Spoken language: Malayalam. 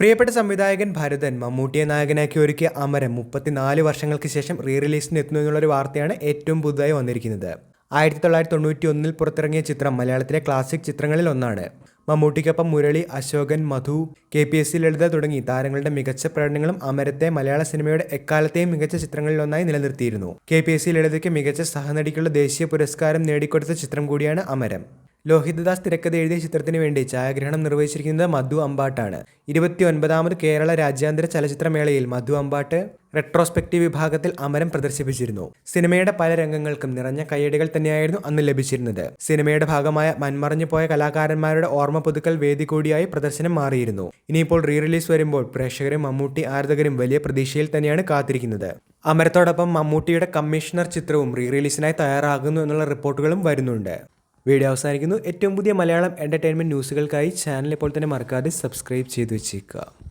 പ്രിയപ്പെട്ട സംവിധായകൻ ഭരതൻ മമ്മൂട്ടിയെ നായകനാക്കി ഒരുക്കിയ അമരം മുപ്പത്തിനാല് വർഷങ്ങൾക്ക് ശേഷം റീ റിലീസിന് എത്തുന്നു എന്നുള്ളൊരു വാർത്തയാണ് ഏറ്റവും പുതുതായി വന്നിരിക്കുന്നത്. ആയിരത്തി തൊള്ളായിരത്തി തൊണ്ണൂറ്റി ഒന്നിൽ പുറത്തിറങ്ങിയ ചിത്രം മലയാളത്തിലെ ക്ലാസിക് ചിത്രങ്ങളിൽ ഒന്നാണ്. മമ്മൂട്ടിക്കൊപ്പം Murali Ashokan Madhu K P S C Lalitha തുടങ്ങി താരങ്ങളുടെ മികച്ച പ്രകടനങ്ങളും അമരത്തെ മലയാള സിനിമയുടെ എക്കാലത്തെയും മികച്ച ചിത്രങ്ങളിലൊന്നായി നിലനിർത്തിയിരുന്നു. കെ പി എസ് സി ലളിതയ്ക്ക് മികച്ച സഹനടിക്കുള്ള ദേശീയ പുരസ്കാരം നേടിക്കൊടുത്ത ചിത്രം കൂടിയാണ് അമരം. ലോഹിതദാസ് തിരക്കഥ എഴുതിയ ചിത്രത്തിന് വേണ്ടി ഛായാഗ്രഹണം നിർവഹിച്ചിരിക്കുന്നത് മധു അമ്പാട്ടാണ്. ഇരുപത്തി ഒൻപതാമത് കേരള രാജ്യാന്തര ചലച്ചിത്രമേളയിൽ മധു അമ്പാട്ട് റെട്രോസ്പെക്റ്റീവ് വിഭാഗത്തിൽ അമരം പ്രദർശിപ്പിച്ചിരുന്നു. സിനിമയുടെ പല രംഗങ്ങൾക്കും നിറഞ്ഞ കയ്യടികൾ തന്നെയായിരുന്നു അന്ന് ലഭിച്ചിരുന്നത്. സിനിമയുടെ ഭാഗമായ മൺമറഞ്ഞു പോയ കലാകാരന്മാരുടെ ഓർമ്മ പുതുക്കൽ വേദി കൂടിയായി പ്രദർശനം മാറിയിരുന്നു. ഇനിയിപ്പോൾ റീ റിലീസ് വരുമ്പോൾ പ്രേക്ഷകരും മമ്മൂട്ടി ആരാധകരും വലിയ പ്രതീക്ഷയിൽ തന്നെയാണ് കാത്തിരിക്കുന്നത്. അമരത്തോടൊപ്പം മമ്മൂട്ടിയുടെ കമ്മീഷണർ ചിത്രവും റീ റിലീസിനായി തയ്യാറാകുന്നു എന്നുള്ള റിപ്പോർട്ടുകളും വരുന്നുണ്ട്. വീഡിയോ അവസാനിക്കുന്നു. ഏറ്റവും പുതിയ മലയാളം എന്റർടൈൻമെന്റ് ന്യൂസുകൾക്കായി ചാനൽ ഇപ്പോൾ തന്നെ മറക്കാതെ സബ്സ്ക്രൈബ് ചെയ്ത് വെച്ചേക്കുക.